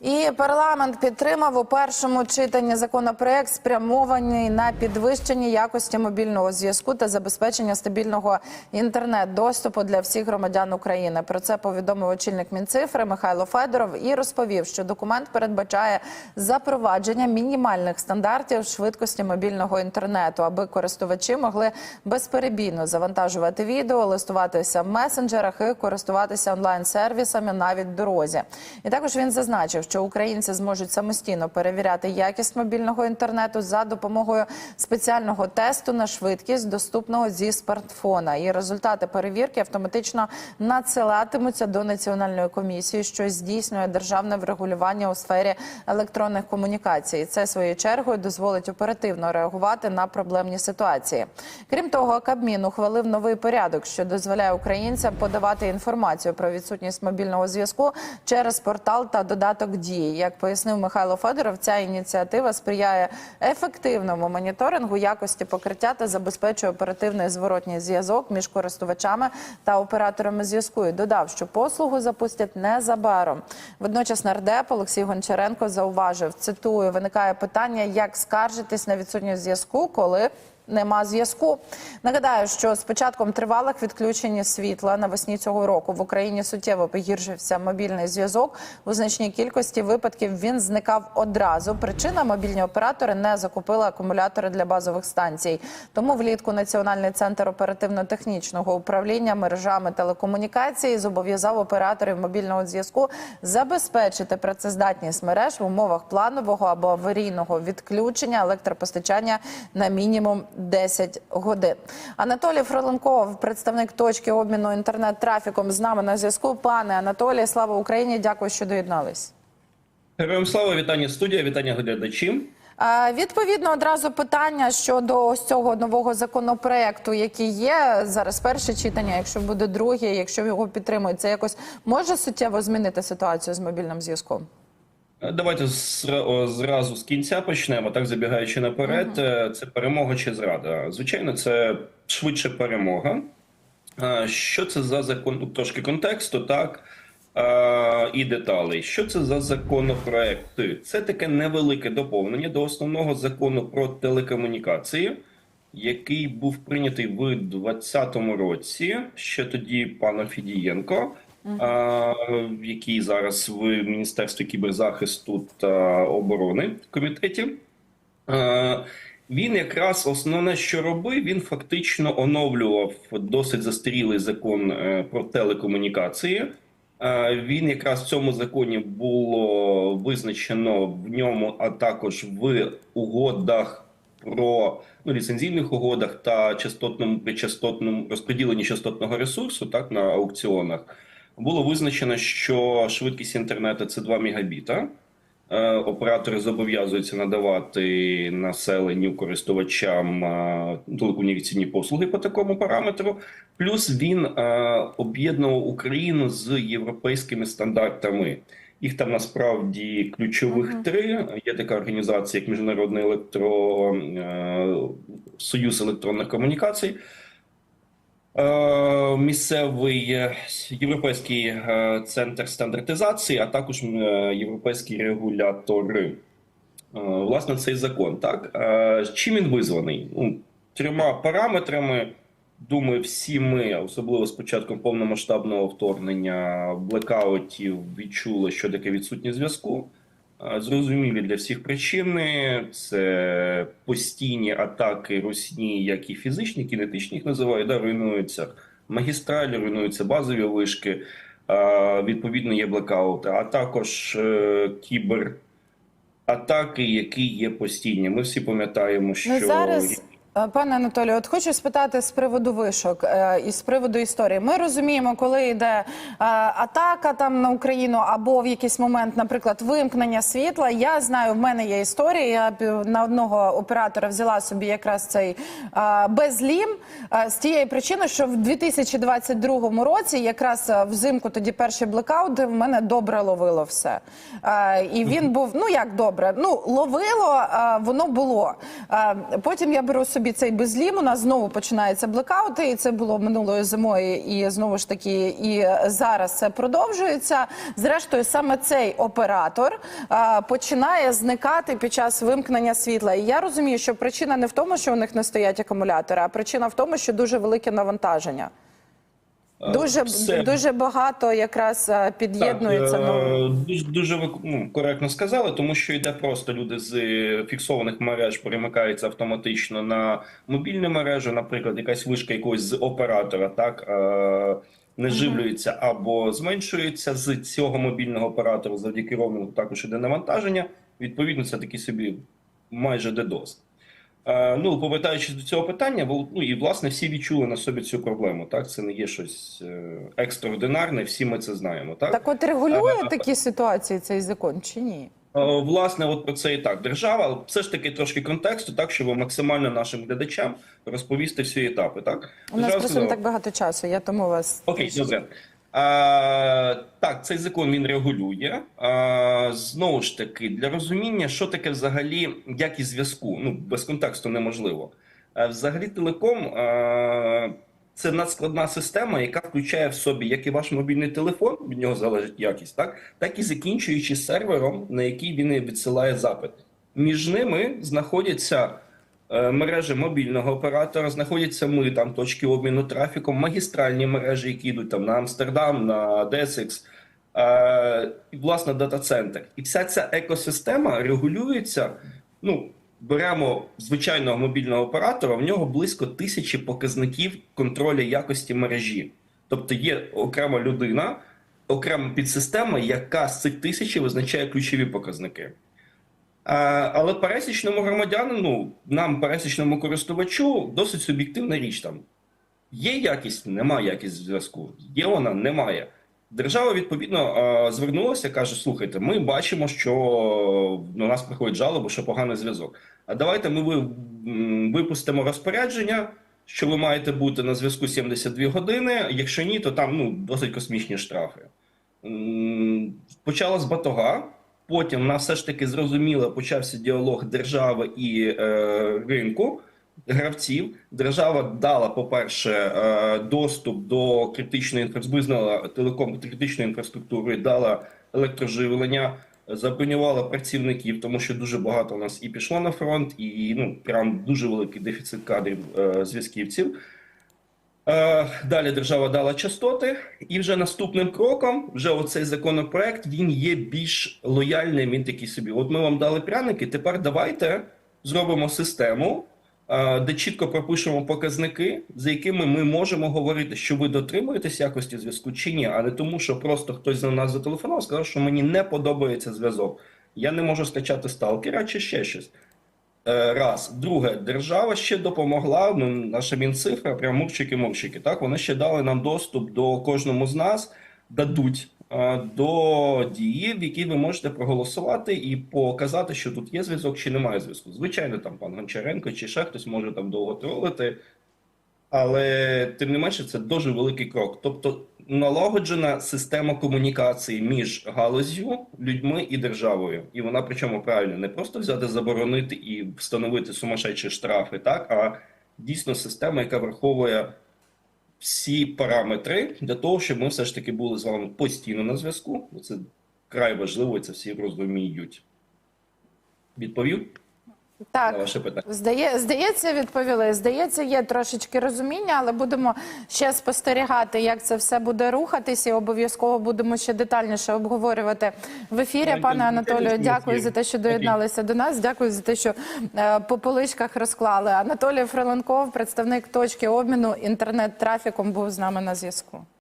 І парламент підтримав у першому читанні законопроект, спрямований на підвищення якості мобільного зв'язку та забезпечення стабільного інтернет-доступу для всіх громадян України. Про це повідомив очільник Мінцифри Михайло Федоров і розповів, що документ передбачає запровадження мінімальних стандартів швидкості мобільного інтернету, аби користувачі могли безперебійно завантажувати відео, листуватися в месенджерах і користуватися онлайн-сервісами навіть в дорозі. І також він зазначив, що українці зможуть самостійно перевіряти якість мобільного інтернету за допомогою спеціального тесту на швидкість, доступного зі смартфона. І результати перевірки автоматично надсилатимуться до національної комісії, що здійснює державне врегулювання у сфері електронних комунікацій. Це своєю чергою дозволить оперативно реагувати на проблемні ситуації. Крім того, Кабмін ухвалив новий порядок, що дозволяє українцям подавати інформацію про відсутність мобільного зв'язку через портал та додаток дії. Як пояснив Михайло Федоров, ця ініціатива сприяє ефективному моніторингу якості покриття та забезпечує оперативний зворотній зв'язок між користувачами та операторами зв'язку. І додав, що послугу запустять незабаром. Водночас нардеп Олексій Гончаренко зауважив: цитую, виникає питання, як скаржитись на відсутність зв'язку, коли Нема зв'язку. Нагадаю, що з початком тривалих відключень світла навесні цього року в Україні суттєво погіршився мобільний зв'язок. У значній кількості випадків він зникав одразу. Причина мобільні оператори не закупили акумулятори для базових станцій. Тому влітку Національний центр оперативно-технічного управління мережами телекомунікації зобов'язав операторів мобільного зв'язку забезпечити працездатність мереж в умовах планового або аварійного відключення електропостачання на мінімум 10 годин. Анатолій Фроленков, представник точки обміну інтернет-трафіком, з нами на зв'язку. Пане Анатолій, слава Україні! Дякую, що доєднались. Героям слава, вітання студія, вітання глядачі. Відповідно, одразу питання щодо ось цього нового законопроекту, який є зараз перше читання. Якщо буде друге, якщо його підтримують, це якось може суттєво змінити ситуацію з мобільним зв'язком. Е, Давайте зразу з кінця почнемо. Так забігаючи наперед, Е, це перемога чи зрада. Звичайно, це швидше перемога. Е, Що це за закон? Трошки контексту, так і деталей. Що це за законопроекти? Це таке невелике доповнення до основного закону про телекомунікації, який був прийнятий в 2020 році. Ще тоді паном Фідієнко. Який зараз в Міністерстві кіберзахисту та оборони комітеті. Він якраз основне, що робив, він фактично оновлював досить застарілий закон е, про телекомунікації. Він якраз в цьому законі було визначено в ньому, а також в угодах про ну, ліцензійних угодах та частотному частотному розподіленні частотного ресурсу, так на аукціонах, було визначено, що швидкість інтернету це 2 мегабіта. Е, Оператори зобов'язуються надавати населенню користувачам е, телекомунікаційні послуги по такому параметру. Плюс він е, об'єднував Україну з європейськими стандартами. Їх там насправді ключових Мгм. три. Є така організація, як Міжнародний електро Союз електронних комунікацій. Е, Місцевий е, європейський е, центр стандартизації, а також європейські регулятори. Власне, цей закон. Так чим він визваний? Ну, трьома параметрами. Думаю, всі ми, особливо з початком повномасштабного вторгнення блекаутів, відчули, що таке відсутність зв'язку. Е, Зрозумілі для всіх причини це постійні атаки русні, як і фізичні, кінетичні їх називають, да, руйнуються магістралі, руйнуються базові вишки. е, Відповідно, є блекаути, а також е, кібератаки, які є постійні. Ми всі пам'ятаємо, що Ну зараз. Е, Пане Анатолію, от хочу спитати з приводу вишок е, і з приводу історії. Ми розуміємо, коли йде е, атака там на Україну або в якийсь момент, наприклад, вимкнення світла. Я знаю, в мене є історія. Я на одного оператора взяла собі якраз цей безлім з тієї причини, що в 2022 році, якраз взимку, тоді перший блекаут, в мене добре ловило все. І він був ну як добре, ну ловило, воно було. Потім я беру собі собі цей безлім. У нас знову починаються блекаути, і це було минулої зимою, і знову ж таки, і зараз це продовжується. Зрештою, саме цей оператор а, починає зникати під час вимкнення світла. І я розумію, що причина не в тому, що у них не стоять акумулятори, а причина в тому, що дуже велике навантаження. Е, Дуже все. дуже багато якраз а, під'єднується. Так, ну, е, дуже, дуже ну, коректно сказали, тому що йде просто люди з е, фіксованих мереж перемикаються автоматично на мобільну мережу, наприклад, якась вишка якогось з оператора, так е, не живлюється або зменшується з цього мобільного оператора завдяки роумінгу також іде навантаження. Відповідно, це такий собі майже DDoS. Е, Ну, повертаючись до цього питання, вол- ну і власне всі відчули на собі цю проблему. Так, це не є щось е, екстраординарне, всі ми це знаємо. Так, так от регулює такі ситуації цей закон чи ні? Е, власне, от про це і так. Держава, але все ж таки трошки контексту, так щоб максимально нашим глядачам розповісти всі етапи. Так, У нас просто не так багато часу. Я тому вас Окей, добре. Так, цей закон він регулює. Знову ж таки, для розуміння, що таке взагалі якість зв'язку. Ну, без контексту неможливо. Взагалі, телеком це надскладна система, яка включає в собі як і ваш мобільний телефон, від нього залежить якість, так, так і закінчуючи сервером, на який він відсилає запит. Між ними знаходяться мережі мобільного оператора, знаходяться ми, там точки обміну трафіком, магістральні мережі, які йдуть там на Амстердам, на Десикс, е, власне дата-центр. І вся ця екосистема регулюється. Ну, беремо звичайного мобільного оператора, в нього близько тисячі показників контролю якості мережі. Тобто є окрема людина, окрема підсистема, яка з цих тисячі визначає ключові показники. Але пересічному громадянину, нам, пересічному користувачу, досить суб'єктивна річ там. Є якість, немає якість зв'язку. Є вона, немає. Держава відповідно звернулася, каже: слухайте, ми бачимо, що до нас приходять жалоби, що поганий зв'язок. А давайте ми випустимо розпорядження, що ви маєте бути на зв'язку 72 години. Якщо ні, то там ну, досить космічні штрафи. Почала з батога. Потім на все ж таки зрозуміло почався діалог держави і е, ринку гравців. Держава дала, по-перше, е, доступ до критичної інфраструктури, визнала телеком критичною інфраструктурою, дала електроживлення, забронювала працівників, тому що дуже багато у нас і пішло на фронт, і ну прям дуже великий дефіцит кадрів е, зв'язківців. Е, Далі держава дала частоти, і вже наступним кроком, вже оцей законопроект, він є більш лояльним. Він такий собі. От ми вам дали пряники. Тепер давайте зробимо систему, е, де чітко пропишемо показники, за якими ми можемо говорити, що ви дотримуєтесь якості зв'язку чи ні, а не тому, що просто хтось на нас зателефонував, сказав, що мені не подобається зв'язок. Я не можу скачати сталкера чи ще щось. Е, Раз. Друге, держава ще допомогла, ну, наша Мінцифра, прям мурчики-мурчики, так, вони ще дали нам доступ до кожному з нас, дадуть е, до дії, в якій ви можете проголосувати і показати, що тут є зв'язок чи немає зв'язку. Звичайно, там пан Гончаренко чи ще хтось може там довго тролити, але тим не менше це дуже великий крок. Тобто налагоджена система комунікації між галузю, людьми і державою. І вона причому правильно не просто взяти, заборонити і встановити сумасшедші штрафи, так а дійсно система, яка враховує всі параметри для того, щоб ми все ж таки були з вами постійно на зв'язку. Це край важливо, це всі розуміють. Відповів на так. ваше питання. Здає, здається, відповіли. Здається, є трошечки розуміння, але будемо ще спостерігати, як це все буде рухатись, і обов'язково будемо ще детальніше обговорювати в ефірі. Пане Анатолію, дякую за те, що доєдналися до нас. Дякую за те, що е, по поличках розклали. Анатолій Фриленков, представник точки обміну інтернет-трафіком, був з нами на зв'язку.